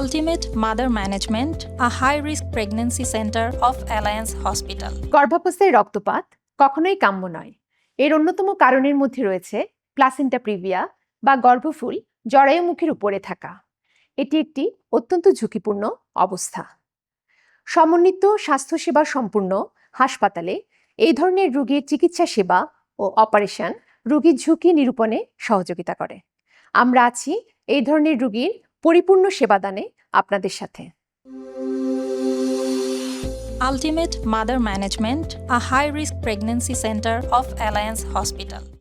Ultimate mother management a high risk pregnancy centre of alliance hospital গর্ভাবস্থায় রক্তপাত কখনোই কাম্য নয়। এর অন্যতম কারণের মধ্যে রয়েছে প্লাসেন্টা প্রিভিয়া বা গর্ভফুল জরায়ুমুখের উপরে থাকা। এটি একটি অত্যন্ত ঝুঁকিপূর্ণ অবস্থা। সমন্বিত স্বাস্থ্যসেবা সম্পূর্ণ হাসপাতালে এই ধরনের রোগীর চিকিৎসা সেবা ও অপারেশন রোগীর ঝুঁকি নিরূপণে সহযোগিতা করে। আমরা আছি এই ধরনের রোগীর পরিপূর্ণ সেবাদানে আপনাদের সাথে। Ultimate mother management a high risk pregnancy centre of alliance hospital